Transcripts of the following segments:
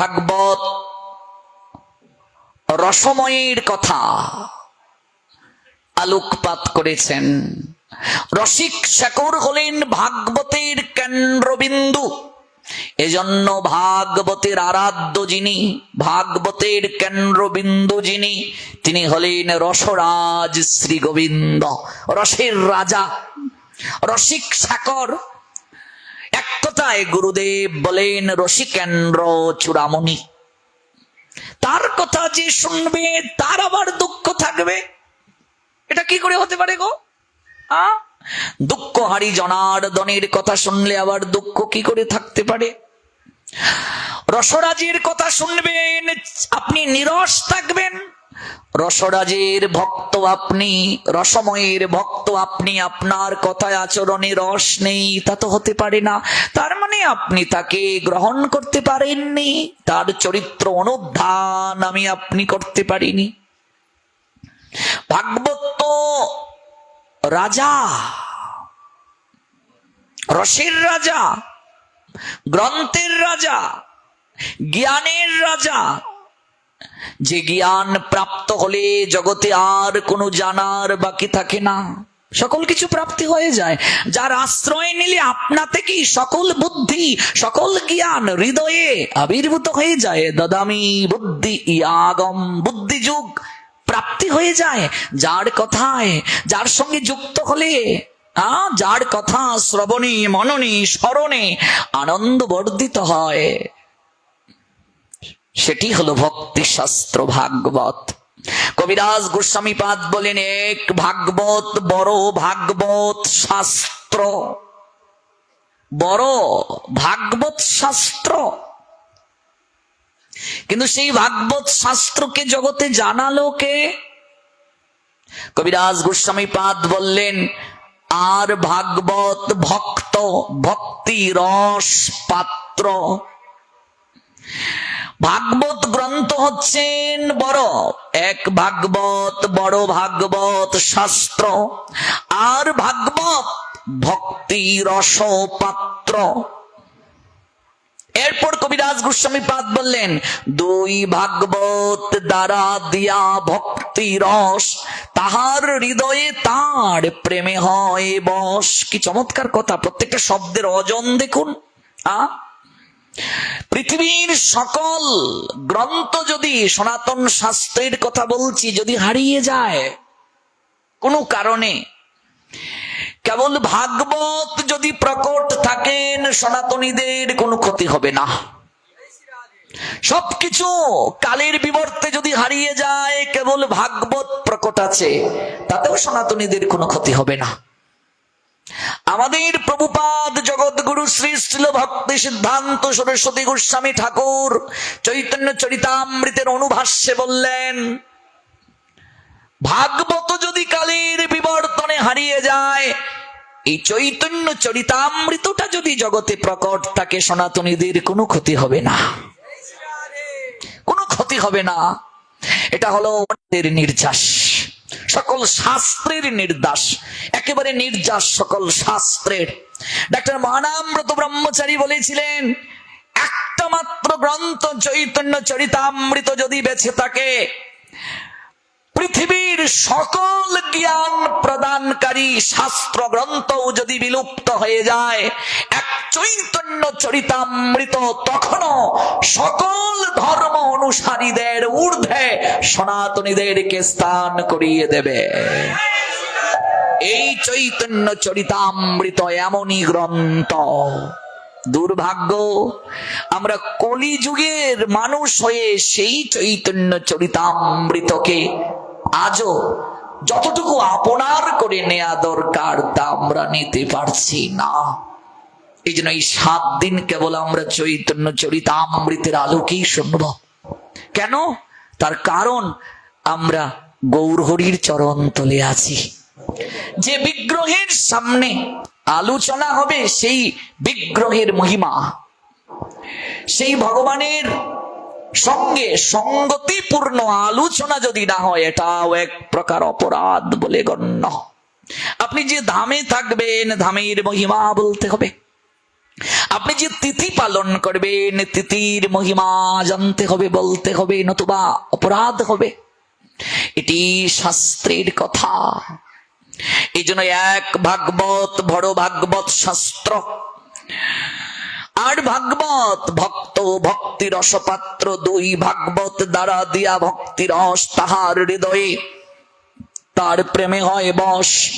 ভাগবত, রসময়ের কথা আলোকপাত করেছেন। রসিক শেখর হলেন ভাগবতের কেন্দ্রবিন্দু। এজন্য ভাগবতের আরাধ্য যিনি, ভাগবতের কেন্দ্রবিন্দু যিনি, তিনি হলেন রসরাজ শ্রী গোবিন্দ রসের রাজা। রসিক এক কথায় গুরুদেব বলেন রসিকেন্দ্র চূড়ামণি। তার কথা যে শুনবে, তার আবার দুঃখ থাকবে। এটা কি করে হতে পারে গো? দুঃখ হারি জনার্দনের কথা শুনলে আবার দুঃখ কি করে থাকতে পারে? রসরাজের কথা শুনবেন, আপনি নিরস থাকবেন। রসরাজের ভক্ত আপনি, রসময়ের ভক্ত আপনি আপনার কথায় আচরণে রস নেই, তা তো হতে পারে না। তার মানে আপনি তাকে গ্রহণ করতে পারেননি, তার চরিত্র অনুধান আমি আপনি করতে পারিনি। ভাগবত তো রাজা, রসের রাজা, গ্রন্থের রাজা, জ্ঞানের রাজা, যে জ্ঞান প্রাপ্ত হলে জগতে আর কোনো জানার বাকি থাকে না। সকল কিছু প্রাপ্তি হয়ে যায়। যার আশ্রয় নিলে আপনা থেকেই সকল বুদ্ধি, সকল জ্ঞান হৃদয়ে আবির্ভূত হয়ে যায়। দদামি বুদ্ধি ইয়াগম বুদ্ধি যুগ প্রাপ্তি হয়ে যায় যার কথায়, যার সঙ্গে যুক্ত হলে যার কথা শ্রবণে, মননে, স্মরণে আনন্দ বর্ধিত হয়। সেটি হলো ভক্তি শাস্ত্র ভাগবত। কবিরাজ গোস্বামী পাদ বলেন, এক ভাগবত, বড় ভাগবত শাস্ত্র। বড় ভাগবত শাস্ত্র। কিন্তু সেই ভাগবত শাস্ত্রকে জগতে জানালো কে? কবিরাজ গোস্বামী পাদ বললেন, আর ভাগবত ভক্ত, ভক্তি রস পাত্র। ভাগবত গ্রন্থ হচ্ছেন বড়। এক ভাগবত, বড় ভাগবত শাস্ত্র। আর ভাগবত ভক্তি রস পাত্র এরপর কবিরাজ গোস্বামী পাদ বললেন, দুই ভাগবত দ্বারা দিয়া ভক্তি রস, তাহার হৃদয়ে তার প্রেমে হয় বস। কি চমৎকার কথা, প্রত্যেকটা শব্দের অজন দেখুন। আ? পৃথিবীর সকল গ্রন্থ যদি সনাতন শাস্ত্রের কথা বলছি, যদি হারিয়ে যায়, কোনো কারণে, কেবল ভাগবত যদি প্রকট থাকেন, সনাতনীদের কোনো ক্ষতি হবে না। সবকিছু কালের বিবর্তে যদি হারিয়ে যায়, কেবল ভাগবত প্রকট আছে, তাতেও সনাতনীদের কোনো ক্ষতি হবে না। আমাদের প্রভুপাদ জগৎগুরু শ্রী শ্রীল ভক্তি সিদ্ধান্ত সরস্বতী গোস্বামী ঠাকুর চৈতন্য চরিতামৃতের অনুভাষ্যে বললেন, ভাগবত যদি কালের বিবর্তনে হারিয়ে যায়, এই চৈতন্য চরিতামৃতটা যদি জগতে প্রকট থাকে সনাতনীদের কোনো ক্ষতি হবে না। কোনো ক্ষতি হবে না। এটা হলো নির্যাস। সকল শাস্ত্রের নির্দাস, একেবারে নির্যাস সকল শাস্ত্রের। ডাক্তার মহানাম্রত ব্রহ্মচারী বলেছিলেন, একটা মাত্র গ্রন্থ চৈতন্য চরিতামৃত যদি বেছে থাকে পৃথিবীর সকল জ্ঞান প্রদানকারী শাস্ত্র গ্রন্থও যদি বিলুপ্ত হয়ে যায়, এক চৈতন্য চরিতামৃত তখনও সকল ধর্ম অনুসারীদের ঊর্ধ্বে সনাতনীদেরকে স্থান করিয়ে দেবে। এই চৈতন্য চরিতামৃত এমনই গ্রন্থ। দুর্ভাগ্য, আমরা কলি যুগের মানুষ হয়ে সেই চৈতন্য চরিতামৃতকে আজও যতটুকু আপনার করে নেয়া দরকার তা আমরা নিতে পারছি না। এই জন্য এই সাত দিন কেবল আমরা চৈতন্য চরিতামৃতের আলোকেই শুনব। কেন? তার কারণ আমরা গৌরহরির চরণ তলে আছি। যে বিগ্রহের সামনে আলোচনা হবে সেই বিগ্রহের মহিমা। সেই ভগবানের সঙ্গে সঙ্গতিপূর্ণ আলোচনা যদি না হয়, এটাও এক প্রকার অপরাধ বলে গণ্য। আপনি যে ধামে থাকবেন, ধামের মহিমা বলতে হবে। আপনি যে তিথি পালন করবেন, তিথির মহিমা জানতে হবে, বলতে হবে, নতুবা অপরাধ হবে। এটি শাস্ত্রের কথা। এই জন্য এক ভাগবত, বড় ভাগবত শাস্ত্র। আর ভাগবত, ভক্ত ভক্তি রসপাত্র দুই ভাগবত দ্বারা দিয়া ভক্তি রস তাহার হৃদয়ে। তার প্রেমে হয় বশ।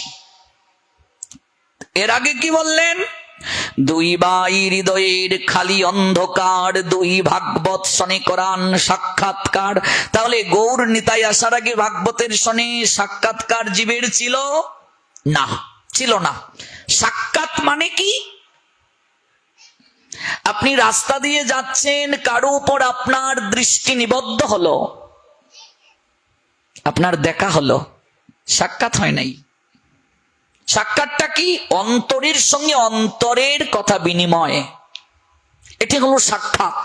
এর আগে কি বললেন? দুই বাই হৃদয়ের খালি অন্ধকার, দুই ভাগবত শনি করান সাক্ষাৎকার। তাহলে গৌর নিতাই আসার আগে ভাগবতের শনি সাক্ষাৎকার জীবের ছিল? না ছিল না। সাক্ষাৎ মানে কি? আপনি রাস্তা দিয়ে যাচ্ছেন, কারও উপর আপনার দৃষ্টি নিবদ্ধ হলো, আপনার দেখা হলো, সাক্ষাৎ হয় নাই। সাক্ষাৎটা কি? অন্তরের সঙ্গে অন্তরের কথা বিনিময়। এটি হলো সাক্ষাৎ।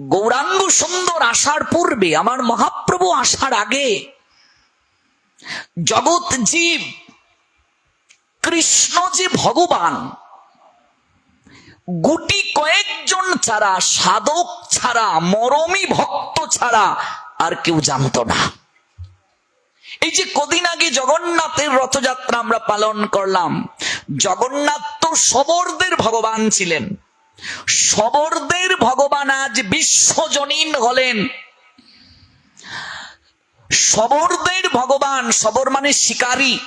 গৌরাঙ্গ সুন্দর আসার পূর্বে, আমার মহাপ্রভু আসার আগে, জগৎ জীব, কৃষ্ণ যে ভগবান গুটি কয়েকজন ছাড়া, সাধক ছাড়া, মরমী ভক্ত ছাড়া আর কেউ জানতো না। এই যে কদিন আগে জগন্নাথের রথযাত্রা আমরা পালন করলাম, জগন্নাথ তো সবরদের ভগবান ছিলেন। সবরদের ভগবান আজ বিশ্বজনীন হলেন। সবরদের ভগবান, সবর মানে শিকারী।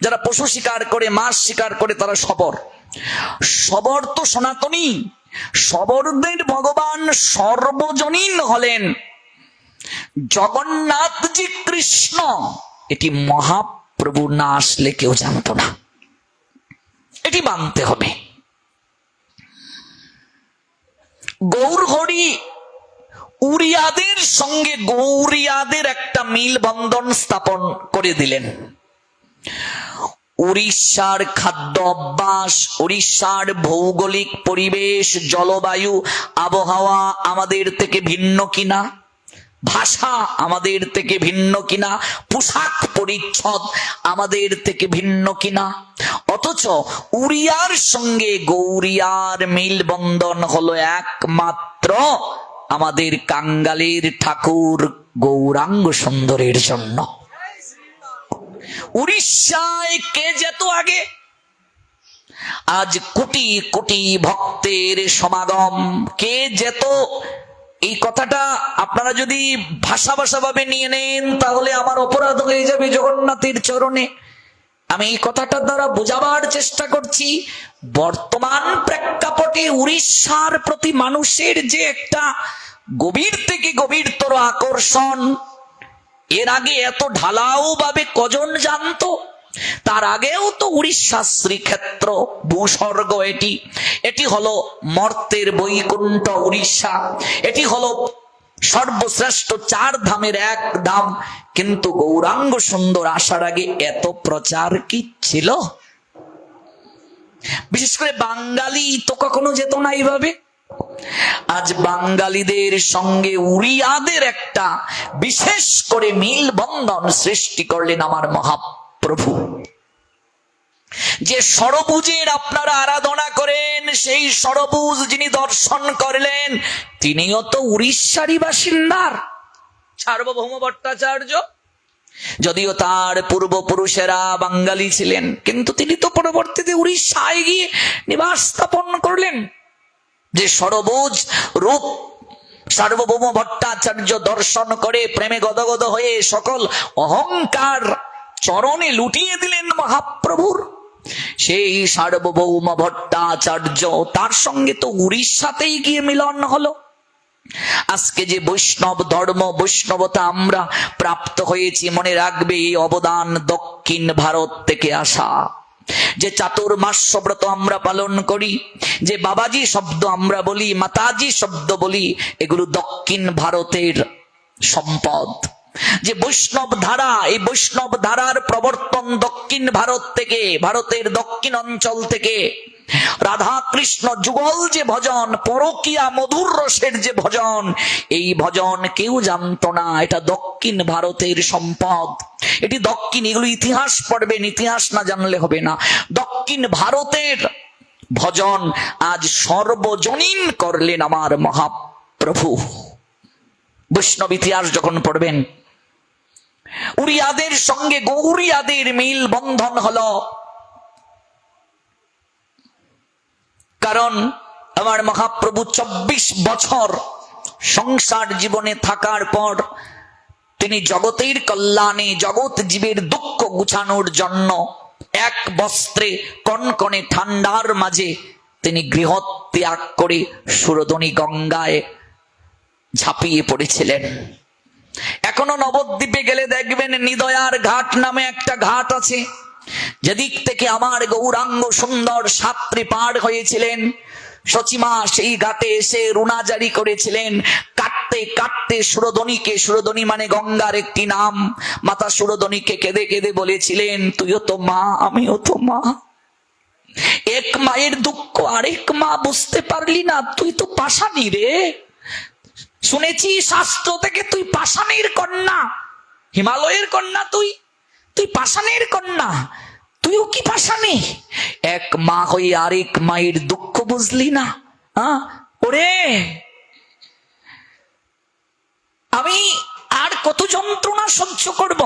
যারা পশু শিকার করে, মাছ শিকার করে, তারা সবর। সবর তো সনাতনী, সবরদের ভগবান সর্বজনীন হলেন। জগন্নাথজি কৃষ্ণ, এটি মহাপ্রভু না আসলে কেউ জানতো না। এটি মানতে হবে। গৌর হরি উড়িয়াদের সঙ্গে গৌরিয়াদের একটা মিল বন্ধন স্থাপন করে দিলেন। উড়িষ্যার খাদ্য অভ্যাস, উড়িষ্যার ভৌগোলিক পরিবেশ, জলবায়ু, আবহাওয়া আমাদের থেকে ভিন্ন কিনা? ভাষা আমাদের থেকে ভিন্ন কিনা? পোশাক পরিচ্ছদ আমাদের থেকে ভিন্ন কিনা? অথচ উড়িয়ার সঙ্গে গৌরিয়ার মিলবন্ধন হলো একমাত্র আমাদের কাঙ্গালের ঠাকুর গৌরাঙ্গ সুন্দরের জন্য। উড়িষ্যায় কে যেত আগে? আজ কোটি কোটি ভক্তের সমাগম। কে যেত? এই কথাটা আপনারা যদি ভাষা ভাষা ভাবে নিয়ে নেন, তাহলে আমার অপরাধ হয়ে যাবে জগন্নাথের চরণে। আমি এই কথাটার দ্বারা বোঝাবার চেষ্টা করছি, বর্তমান প্রেক্ষাপটে উড়িষ্যার প্রতি মানুষের যে একটা গভীর থেকে গভীরতর আকর্ষণ এর আগে এত ঢালাও ভাবে কজন জানতো? তার আগেও তো উড়িষ্যা শ্রীক্ষেত্র ভূস্বর্গ এটি। এটি হলো মর্তের বৈকুণ্ঠ উড়িষ্যা। এটি হলো সর্বশ্রেষ্ঠ চার ধামের এক ধাম। কিন্তু গৌরাঙ্গ সুন্দর আসার আগে এত প্রচার কি ছিল? বিশেষ করে বাঙালি তো কখনো যেত না এইভাবে। আজ বাঙালিদের সঙ্গে উড়িয়াদের একটা বিশেষ করে মিল বন্ধন সৃষ্টি করলেন আমার মহাপ্রভু। যে সরবুজের আপনারা আরাধনা করেন, সেই সরবুজ যিনি দর্শন করলেন, তিনিও তো উড়িষ্যারই বাসিন্দার। সার্বভৌম ভট্টাচার্য। যদিও তার পূর্বপুরুষেরা বাঙালি ছিলেন, কিন্তু তিনি তো পরবর্তীতে উড়িষ্যায় গিয়ে নিবাস স্থাপন করলেন। যে সরবুজ রূপ সার্বভৌম ভট্টাচার্য দর্শন করে প্রেমে গদগদ হয়ে সকল অহংকার চরণে লুটিয়ে দিলেন মহাপ্রভুর। সেই সার্বভৌম ভট্টাচার্য তার সঙ্গে তো উড়িষ্যাতেই গিয়ে মিলন হলো। আজকে যে বৈষ্ণব ধর্ম, বৈষ্ণবতা আমরা প্রাপ্ত হয়েছি, মনে রাখবে এই অবদান দক্ষিণ ভারত থেকে আসা। যে চাতুর্মাস ব্রত আমরা পালন করি, যে বাবাজি শব্দ আমরা বলি, মাতাজি শব্দ বলি, এগুলো দক্ষিণ ভারতের সম্পদ। যে বৈষ্ণব ধারা, এই বৈষ্ণব ধারার প্রবর্তন দক্ষিণ ভারত থেকে, ভারতের দক্ষিণ অঞ্চল থেকে রাধা কৃষ্ণ যুগল যে ভজন, পরকিয়া মধুর রসের যে ভজন, এই ভজন কেউ জানতো না। এটা দক্ষিণ ভারতের সম্পদ। এটি দক্ষিণ, এগুলো ইতিহাস পড়বেন, ইতিহাস না জানলে হবে না। দক্ষিণ ভারতের ভজন আজ সর্বজনীন করলেন আমার মহাপ্রভু। বৈষ্ণব ইতিহাস যখন পড়বেন, উড়িয়াদের সঙ্গে গৌরিয়াদের মিল বন্ধন হলো। কারণ আমার মহাপ্রভু চব্বিশ বছর সংসার জীবনে থাকার পর তিনি জগতের কল্যাণে জগৎ জীবের দুঃখ গুছানোর জন্য এক বস্ত্রে কনকনে ঠান্ডার মাঝে তিনি গৃহ ত্যাগ করে সুরদনী গঙ্গায় ঝাঁপিয়ে পড়েছিলেন। এখনও নবদ্বীপে গেলে দেখবেন নিদয়ার ঘাট নামে একটা ঘাট আছে। যেদিক থেকে আমার গৌরাঙ্গ সুন্দর সাত্রী পার হয়েছিলেন সচিমা সেই ঘাটে এসে রুনা জারি করেছিলেন। কাটতে কাটতে সুরধনীকে সুরধনী মানে গঙ্গার একটি নাম। মাতা সুরধনীকে কেঁদে কেঁদে বলেছিলেন, তুইও তো মা, আমিও তো মা। এক মায়ের দুঃখ আরেক মা বুঝতে পারলি না, তুই তো পাশানি রে। শুনেছি শাস্ত্র থেকে তুই পাষাণের কন্যা, হিমালয়ের কন্যা তুই। তুই পাষাণের কন্যা, তুইও কি পাষাণে? এক মা হয়ে আরেক মায়ের দুঃখ বুঝলি না ওরে! আমি আর কত যন্ত্রণা সহ্য করব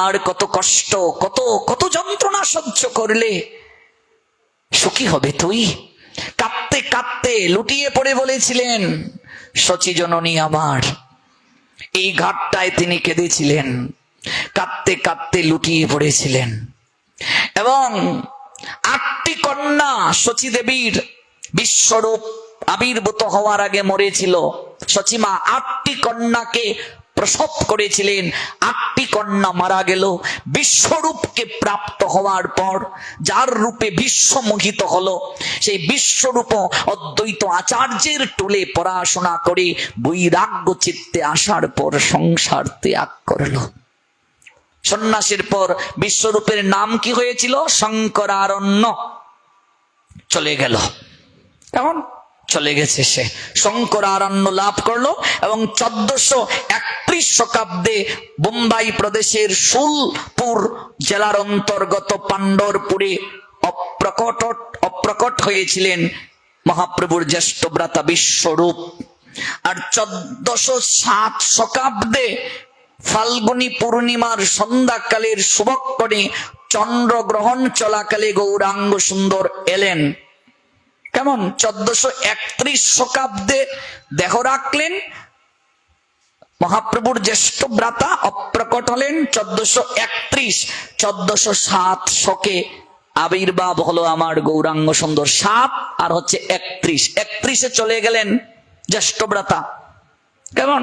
আর কত কষ্ট, কত কত যন্ত্রণা সহ্য করলে সুখী হবে তুই? কাঁদতে কাঁদতে লুটিয়ে পড়ে বলেছিলেন সচি জননী আমার। এই ঘাটটায় তিনি কেঁদেছিলেন। কাঁদতে কাঁদতে লুটিয়ে পড়েছিলেন। এবং আটটি কন্যা সচী দেবীর বিশ্বরূপ আবির্ভূত হওয়ার আগে মরেছিল। সচিমা আটটি কন্যাকে প্রসব করেছিলেন, আটটি কন্যা মারা গেল। বিশ্বরূপকে প্রাপ্ত হওয়ার পর যার রূপে বিশ্ব মোহিত হলো, সেই বিশ্বরূপ অদ্বৈত আচার্যের টুলে পড়াশোনা করে বৈরাগ্য চিত্তে আসার পর সংসার ত্যাগ করল। সন্ন্যাসের পর বিশ্বরূপের নাম কি হয়েছিল? শঙ্করারণ্য। চলে গেল। কেমন? চলে গেছে সে। শঙ্করারণ্য লাভ করল এবং চোদ্দশো একত্রিশ শতাব্দে বোম্বাই প্রদেশের সুলপুর জেলার অন্তর্গত পাণ্ডরপুরে অপ্রকট অপ্রকট হয়েছিলেন মহাপ্রভুর জ্যেষ্ঠ ভ্রাতা বিশ্বরূপ। আর চোদ্দশো সাত শতাব্দে ফাল্গুনী পূর্ণিমার সন্ধ্যাকালের শুভক্ষণে চন্দ্রগ্রহণ চলাকালে গৌরাঙ্গ সুন্দর এলেন। কেমন? চোদ্দশো একত্রিশ শতাব্দে দেহ রাখলেন, মহাপ্রভুর জ্যেষ্ঠ ভ্রাতা অপ্রকট হলেন, চোদ্দশো একত্রিশ, চোদ্দশো সাত শকে আবির্ভাব হলো আমার গৌরাঙ্গ সুন্দর। সাত আর হচ্ছে একত্রিশ। একত্রিশে চলে গেলেন জ্যেষ্ঠ ভ্রাতা। কেমন?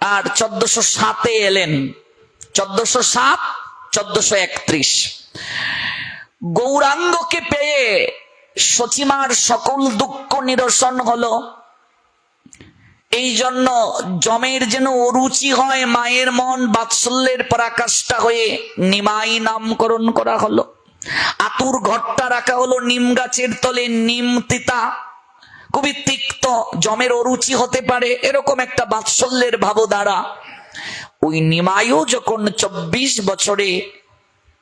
আর চোদ্দশো সাতে এলেন। চোদ্দশো সাত, চোদ্দশো একত্রিশ। গৌরাঙ্গকে পেয়ে সচিমার সকল দুঃখ নিরসন হলো। এই জন্য জমের যেন অরুচি হয়, মায়ের মন বাৎসল্যের পরাকাষ্ঠা হয়ে নিমাই নামকরণ করা হলো। আতুর ঘরটা রাখা হলো নিম গাছের তলে, নিম তিতা। খুবই তিক্ত, জমের অরুচি হতে পারে, এরকম একটা বাৎসল্যের ভাব দ্বারা ওই নিমায়ও যখন চব্বিশ বছরে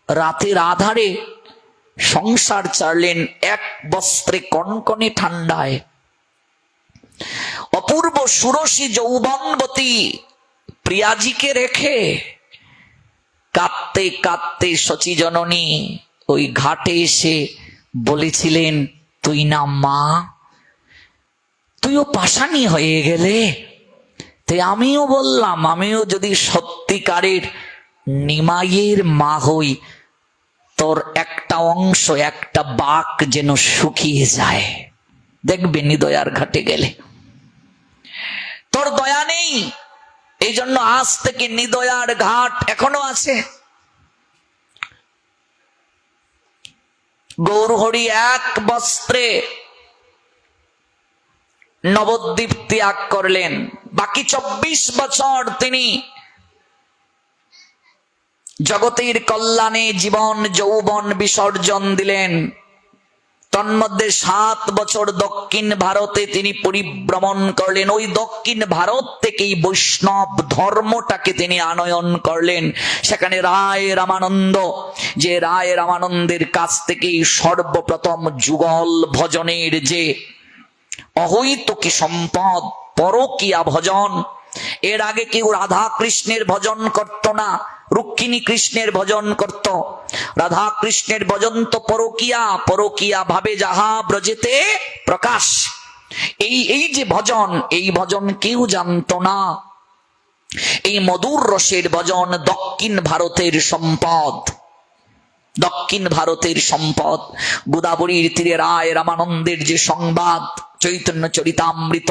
রাতের আধারে সংসার চাড়লেন এক বস্ত্রে কনকনে ঠান্ডায়। অপূর্ব সুরসী যৌবনবতী প্রিয়াজিকে রেখে কাঁদতে কাঁদতে সচী জননী ওই ঘাটে এসে বলেছিলেন, তুই না মা তুইও পাশানি হয়ে গেলে। তাই আমিও বললাম, আমিও যদি সত্যিকারের নিমাইয়ের মা হই, তোর একটা অংশ, একটা বাক যেন শুকিয়ে যায়। দেখবে নিদয়ার ঘাটে গেলে। তোর দয়া নেই। এই জন্য আজ থেকে নিদয়ার ঘাট এখনও আছে। গৌরহরি এক বস্ত্রে নবদ্বীপ ত্যাগ করলেন। বাকি চব্বিশ বছর তিনি জগতের কল্যাণে জীবন, যৌবন বিসর্জন দিলেন। তন্মধ্যে সাত বছর দক্ষিণ ভারতে তিনি পরিভ্রমণ করলেন। ওই দক্ষিণ ভারত থেকেই বৈষ্ণব ধর্মটাকে তিনি আনয়ন করলেন। সেখানে রায় রামানন্দ, যে রায় রামানন্দের কাছ থেকেই সর্বপ্রথম যুগল ভজনের যে অহৈতুকী সম্পদ, পরকিয়া ভজন। এর আগে কেউ রাধা কৃষ্ণের ভজন করত না, রুক্মিণী কৃষ্ণের ভজন করত। রাধা কৃষ্ণের ভজন তো পরকিয়া পরকিয়া ভাবে যাহা ব্রজেতে প্রকাশ। এই এই যে ভজন, এই ভজন কেউ জানতো না। এই মধুর রসের ভজন দক্ষিণ ভারতের সম্পদ। দক্ষিণ ভারতের সম্পদ। গোদাবরীর তীরে রায় রামানন্দের যে সংবাদ চৈতন্য চরিতামৃত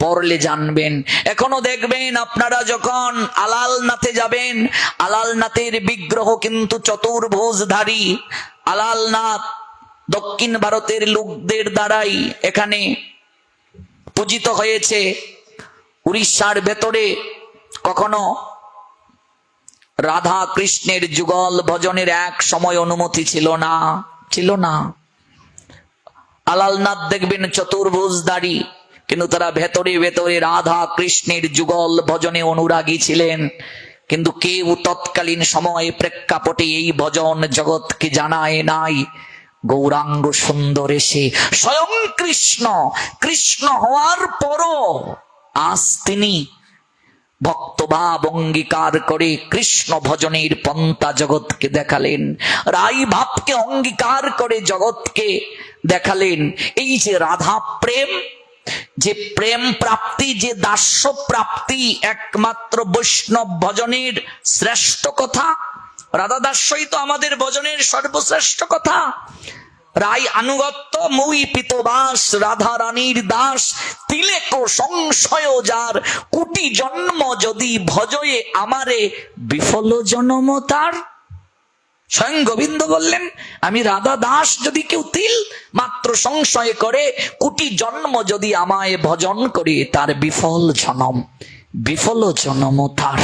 পড়লে জানবেন। এখনও দেখবেন আপনারা যখন আলালনাথে যাবেন, আলালনাথের বিগ্রহ কিন্তু চতুর্ভুজধারী। আলালনাথ দক্ষিণ ভারতের লোকদের দ্বারাই এখানে পূজিত হয়েছে। উড়িষ্যার ভেতরে কখনো রাধা কৃষ্ণের যুগল ভজনের এক সময় অনুমতি ছিল না ছিল না। আলালনাথ দেখবেন চতুর্ভুজদারি কিন্তু তারা ভেতরে ভেতরে রাধা কৃষ্ণের যুগল ভজনে অনুরাগী ছিলেন। কিন্তু কেউ তৎকালীন সময়ে প্রেক্ষাপটে এই ভজন জগৎকে জানায় নাই। গৌরাঙ্গ সুন্দর এসে স্বয়ং কৃষ্ণ কৃষ্ণ হওয়ার পরও আজ তিনি ভক্তভাব অঙ্গীকার করে কৃষ্ণ ভজনের পন্থা জগৎকে দেখালেন। রাই ভাবকে অঙ্গীকার করে জগৎকে দেখালেন, এই যে রাধা প্রেম, যে প্রেম প্রাপ্তি, যে দাস্য প্রাপ্তি একমাত্র বৈষ্ণব ভজনের শ্রেষ্ঠ কথা, রাধা দাস্যই তো আমাদের ভজনের সর্বশ্রেষ্ঠ কথা। রাই আনুগত্য, মুই পিতবাস রাধা রানীর দাস, তিলেক সংশয় যার কোটি জন্ম যদি ভজয়ে আমারে বিফল জন্ম তার। স্বয়ং গোবিন্দ বললেন, আমি রাধা দাস যদি কেউ তিল মাত্র সংশয় করে, কুটি জন্ম যদি আমায় ভজন করে, তার বিফল জনম বিফল জনম তার।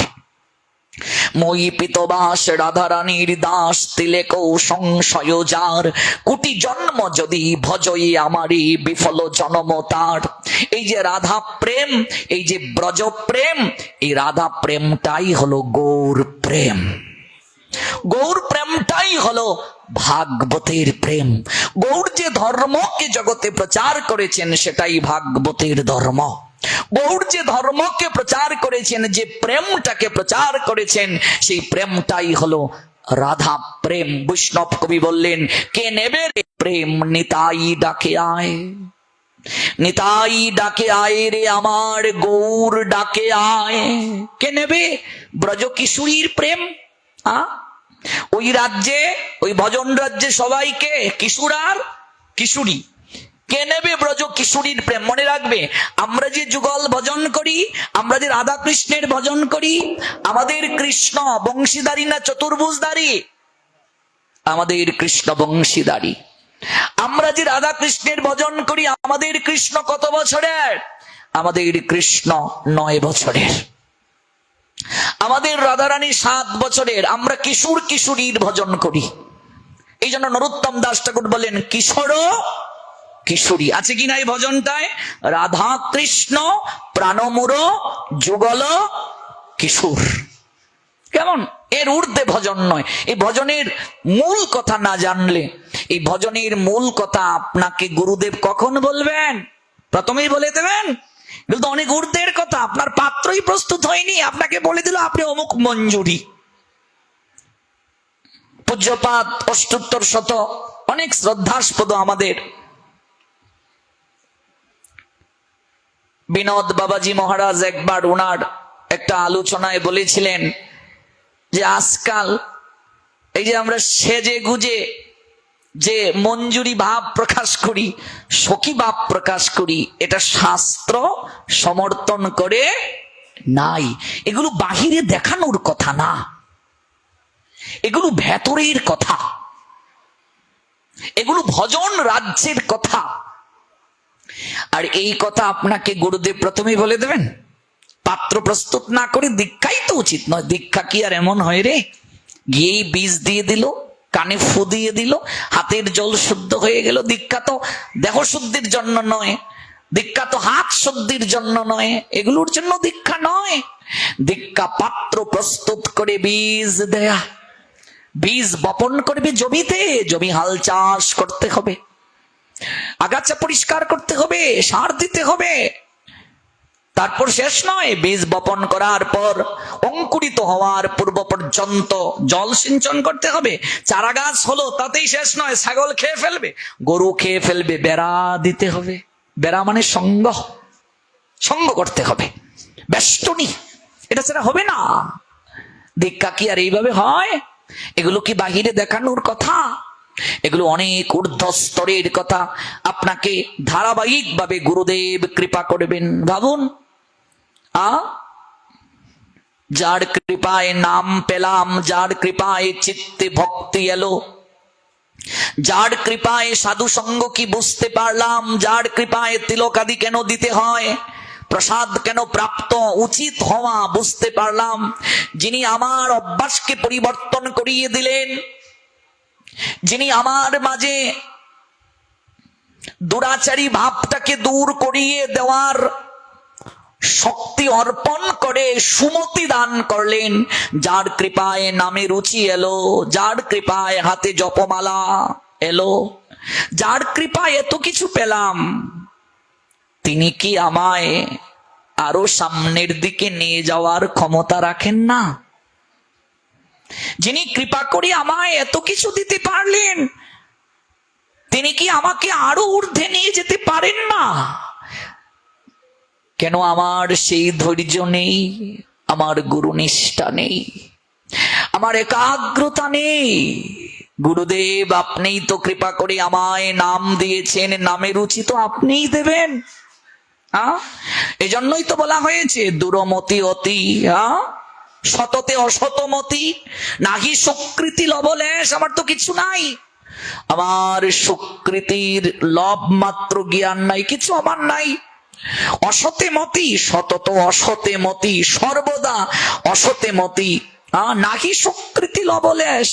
মই পিতবাস রাধারানীর দাস তিলেক সংশয় যার, কোটি জন্ম যদি ভজই আমারই বিফল জন্ম তার। এই যে রাধা প্রেম, এই যে ব্রজ প্রেম, এই রাধা প্রেমটাই হলো গৌর প্রেম। গৌর প্রেমটাই হলো ভাগবতের প্রেম। গৌর যে ধর্মকে জগতে প্রচার করেছেন, সেটাই ভাগবতের ধর্ম। গৌর যে ধর্মকে প্রচার করেছেন, যে প্রেমটাকে প্রচার করেছেন, সেই প্রেমটাই হলো রাধা প্রেম। বৈষ্ণব কবি বললেন, কে নেবে প্রেম? নিতাই ডাকে আয়। নিতাই ডাকে আয় রে আমার, গৌর ডাকে আয়। কে নেবে? ব্রজ কিশোরীর প্রেম। আ? ওই রাজ্যে, ওই ভজন রাজ্যে সবাইকে কিশোর আর কিশোরী। কে নেবে ব্রজ কিশোরীর প্রেম? মনে রাখবে, আমরা যে যুগল ভজন করি, আমরা যে রাধা কৃষ্ণের ভজন করি, আমাদের কৃষ্ণ বংশীদারি না চতুর্ভুজদারি? আমাদের কৃষ্ণ বংশীদারি। আমরা যে রাধা কৃষ্ণের ভজন করি, আমাদের কৃষ্ণ কত বছরের? আমাদের কৃষ্ণ নয় বছরের। আমাদের রাধারানী সাত বছরের, আমরা কিশোর কিশোরীর ভজন করি। এই জন্য নরোত্তম দাস ঠাকুর বলেন, কিশোর, কিশোরী। আছে কি না এই ভজনটায়? রাধা কৃষ্ণ প্রাণমুর, যুগল, কিশোর। কেমন? এর ঊর্ধ্বে ভজন নয়। এই ভজনের মূল কথা না জানলে, এই ভজনের মূল কথা আপনাকে গুরুদেব কখন বলবেন? প্রথমেই বলে দেবেন এগুলো তো অনেক ঊর্ধ্বের কথা, আপনার পাত্রই প্রস্তুত হয়নি, আপনাকে বলে দিল আপনি অমুক মঞ্জুরি। পূজ্যপাত, অষ্টোত্তর শত, অনেক শ্রদ্ধাস্পদ আমাদের। বিনোদ বাবাজি মহারাজ একবার ওনার একটা আলোচনায় বলেছিলেন যে, আজকাল এই যে আমরা সেজে গুজে যে মঞ্জুরি ভাব প্রকাশ করি, সখী ভাব প্রকাশ করি, এটা শাস্ত্র সমর্থন করে নাই। এগুলো বাহিরে দেখানোর কথা না। এগুলো ভেতরের কথা। এগুলো ভজন রাজ্যের কথা। আর এই কথা আপনাকে গুরুদেব প্রথমেই বলে দেবেন, পাত্র প্রস্তুত না করে দীক্ষাই তো উচিত নয়। দীক্ষা কি আর এমন হয় রে? গিয়েই বীজ দিয়ে দিল। কানে ফু দিয়ে দিল, হাতের জল শুদ্ধ হয়ে গেল। দীক্ষা তো দেহ শুদ্ধির জন্য নয় দীক্ষা তো হাত শুদ্ধির জন্য নয়, এগুলোর জন্য দীক্ষা নয়। দীক্ষা পাত্র প্রস্তুত করে বীজ দেয়া, বীজ বপন করবে জমিতে, জমি হাল চাষ করতে হবে। আগাছা পরিষ্কার করতে হবে, সার দিতে হবে। তারপর শেষ নয়, বীজ বপন করার পর, অঙ্কুরিত হওয়ার পূর্ব পর্যন্ত জল সিঞ্চন করতে হবে। চারা গাছ হলো তাতেই শেষ নয়, ছাগল খেয়ে ফেলবে, গরু খেয়ে ফেলবে, বেড়া দিতে হবে। বেড়া মানে সঙ্গ। সঙ্গ করতে হবে। বেষ্টনী, এটা ছাড়া হবে না। দীক্ষা কি আর এইভাবে হয়? এগুলো কি বাহিরে দেখানোর কথা? এগুলো অনেক ঊর্ধ্ব স্তরের কথা। আপনাকে ধারাবাহিক ভাবে গুরুদেব কৃপা করবেন। ভাবুন আ? যার কৃপায় নাম পেলাম, যার কৃপায় চিত্তে ভক্তি এলো। যার কৃপায় সাধু সঙ্গ কি বুঝতে পারলাম, যার কৃপায় তিলকাদি কেন দিতে হয়, প্রসাদ কেন প্রাপ্ত, উচিত হওয়া বুঝতে পারলাম। যিনি আমার অভ্যাসকে পরিবর্তন করিয়ে দিলেন, যিনি আমার মাঝে দুরাচারী ভাবটাকে দূর করিয়ে দেওয়ার শক্তি অর্পণ করে, সুমতি দান করলেন। যার কৃপায় নামে রুচি এলো, যার কৃপায় হাতে জপমালা এলো। যার কৃপায় এত কিছু পেলাম, তিনি কি আমায় আরও সামনের দিকে নিয়ে যাওয়ার ক্ষমতা রাখেন না? যিনি কৃপা করে আমায় এত কিছু দিতে পারলেন, তিনি কি আমাকে আরও ঊর্ধ্বে নিয়ে যেতে পারেন না? কেন আমার সেই ধৈর্য নেই? আমার গুরু নিষ্ঠা নেই। আমার একাগ্রতা নেই। গুরুদেব, আপনিই তো কৃপা করে আমায় নাম দিয়েছেন নামের রুচি তো আপনিই দেবেন। এজন্যই তো বলা হয়েছে, দুরমতি অতি হ্যাঁ সততে অসতমতি, নাহি সুকৃতি লবলেশ, আমার তো কিছু নাই। আমার সুকৃতির লব মাত্র জ্ঞান নাই, কিছু আমার নাই। অসতে মতি, সতত অসতে মতি, সর্বদা অসতে মতি। নাহি সুকৃতি লবলেশ।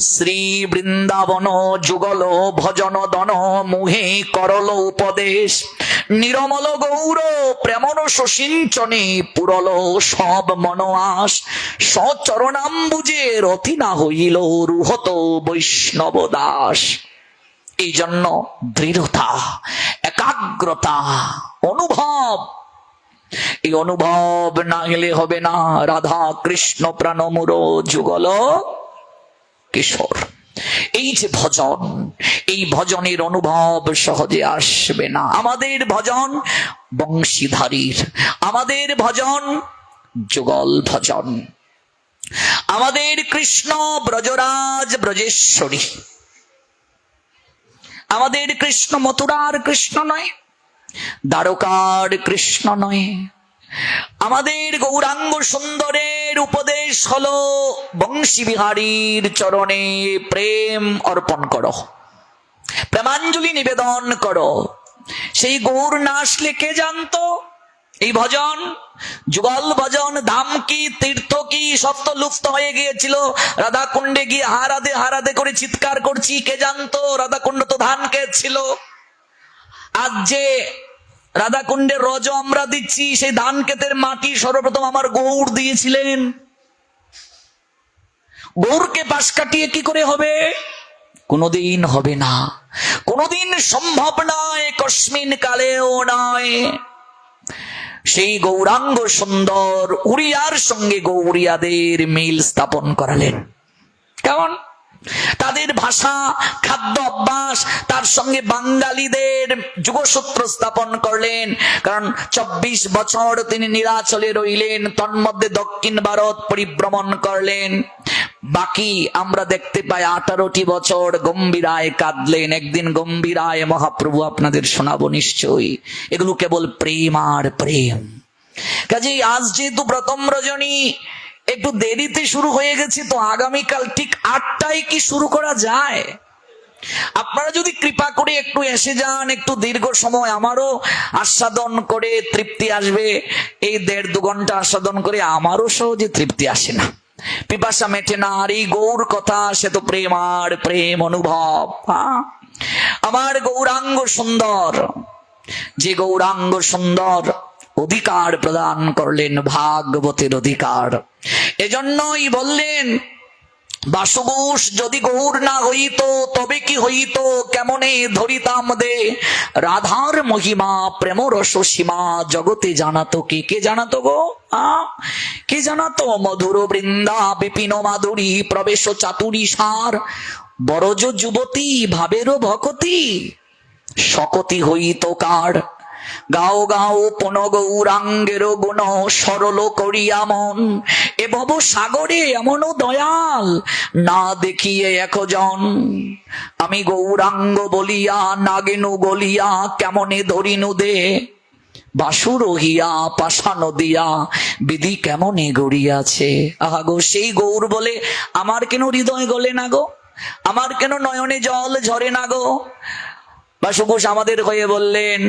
শ্রী বৃন্দাবন যুগল ভজন দন মুহে করল উপদেশ। নিরমল গৌর প্রেমন সসিঞ্চনে পুরল সব মনোয়াস সচরণাম্বুজে রতি না হইল রুহত বৈষ্ণব দাস। এই জন্য দৃঢ়তা একাগ্রতা, অনুভব। এই অনুভব না হলে হবে না রাধা কৃষ্ণ প্রাণমুর যুগল কিশোর। এই যে ভজন, এই ভজনের অনুভব সহজে আসবে না। আমাদের ভজন বংশীধারীর, আমাদের ভজন যুগল ভজন। আমাদের কৃষ্ণ ব্রজরাজ ব্রজেশ্বরী আমাদের কৃষ্ণ মথুরার কৃষ্ণ নয়, দ্বারকার কৃষ্ণ নয়। আমাদের গৌরাঙ্গ সুন্দরের উপদেশ হল, বংশী বিহারীর চরণে প্রেম অর্পণ করো, প্রেমাঞ্জলি নিবেদন করো। সেই গৌর না আসলে কে জানতো? এই ভজন, যুগল ভজন, ধাম কি, তীর্থ কি সত্য লুপ্ত হয়ে গিয়েছিল। রাধা কুণ্ডে গিয়ে হারাদে হারাদে করে চিৎকার করছি, কে জানতো রাধা কুণ্ড তো ধান কে ছিল। আজ যে রাধা কুণ্ডের রজ আমরা দিচ্ছি, সেই ধান ক্ষেতের মাটি সর্বপ্রথম আমার গৌর দিয়েছিলেন। গৌরকে পাশ কাটিয়ে কি করে হবে? কোনোদিন হবে না। কোনোদিন সম্ভব নয় কস্মিন কালেও নয়। সেই গৌরাঙ্গ সুন্দর উড়িয়ার সঙ্গে গৌরিয়াদের মিল স্থাপন করালেন। কেমন? তাদের ভাষা, খাদ্য অভ্যাস, তার সঙ্গে বাঙালিদের যুগসূত্র স্থাপন করলেন। কারণ চব্বিশ বছর তিনি নিরাচলে রইলেন, তন্মধ্যে দক্ষিণ ভারত পরিভ্রমণ করলেন। বাকি আমরা দেখতে পাই আঠারোটি বছর গম্ভীরায় কাঁদলেন। একদিন গম্ভীরায়, মহাপ্রভু, আপনাদের শোনাবো নিশ্চয়ই। এগুলো কেবল প্রেম আর প্রেম। কাজেই আজ যেহেতু প্রথম রজনী একটু দেরিতে শুরু হয়ে গেছে, তো আগামীকাল ঠিক আটটায় কি শুরু করা যায়? আপনারা যদি কৃপা করে একটু এসে যান, একটু দীর্ঘ সময় আমারও আস্বাদন করে তৃপ্তি আসবে। এই দেড় দু ঘণ্টা আস্বাদন করে আমারও সহজে তৃপ্তি আসে না। পিপাসা মেটে না, আর এই গৌর কথা, সে তো প্রেম আর প্রেম অনুভব? আমার গৌরাঙ্গ সুন্দর, যে গৌরাঙ্গ সুন্দর অধিকার প্রদান করলেন, ভাগবতের অধিকার। এজন্যই বললেন বাসুবুষ যদি গৌর না হইত, তবে কি হইত, কেমনে ধরিতাম দে? রাধার মহিমা প্রেম রস সীমা, জগতে জানাতো কে? কে জানাতো গো? কে জানাতো? মধুর বৃন্দা, বিপিন মাধুরী, প্রবেশ চাতুরী সার, বরজ যুবতী, ভাবেরও ভকতি, শকতি হইত কার? গাও গাও পন গৌরাঙ্গের গুণ সরল করিয়া মন। এ ভব সাগরে এমনও দয়াল, না দেখিয়ে একজন। আমি গৌরাঙ্গ বলিয়া, নাগিনু গলিয়া কেমনে ধরিনু দে? বাসু রহিয়া পাশানো দিয়া বিধি কেমনে গড়িয়াছে? আহা গো, সেই গৌর বলে আমার কেন হৃদয় গলে না গো? আমার কেন নয়নে জল ঝরে না গো? বাসুকুশ আমাদের হয়ে বললেন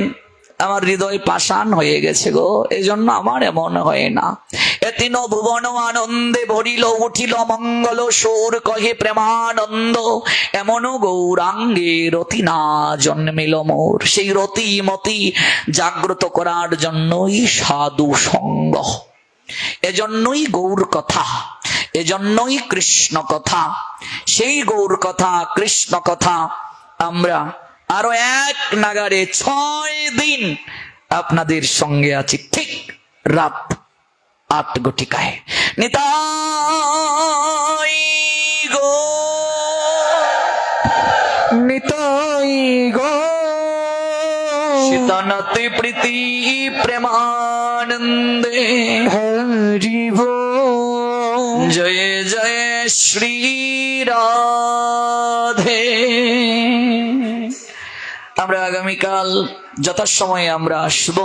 আমার হৃদয় পাষাণ হয়ে গেছে গো। এই জন্য আমার এমন হয় না। এতিন ভুবন আনন্দে ভরিল, উঠিল মঙ্গল সুর, কহে প্রেমানন্দ, এমন গৌরাঙ্গে রতি না জন্মিল মোর। সেই রতি মতি জাগ্রত করার জন্যই সাধু সঙ্গ। এজন্যই গৌর কথা, এজন্যই কৃষ্ণ কথা। সেই গৌর কথা, কৃষ্ণ কথা আমরা আরও এক নাগারে ছয় দিন আপনাদের সঙ্গে আছি ঠিক রাত আট গটিকায় নিতাই গো। নিতাই গো। শীতনতি প্রীতি প্রেমানন্দে। হরিব জয় জয় শ্রী রাধে। আমরা আগামীকাল যথাসময়ে আমরা আসব।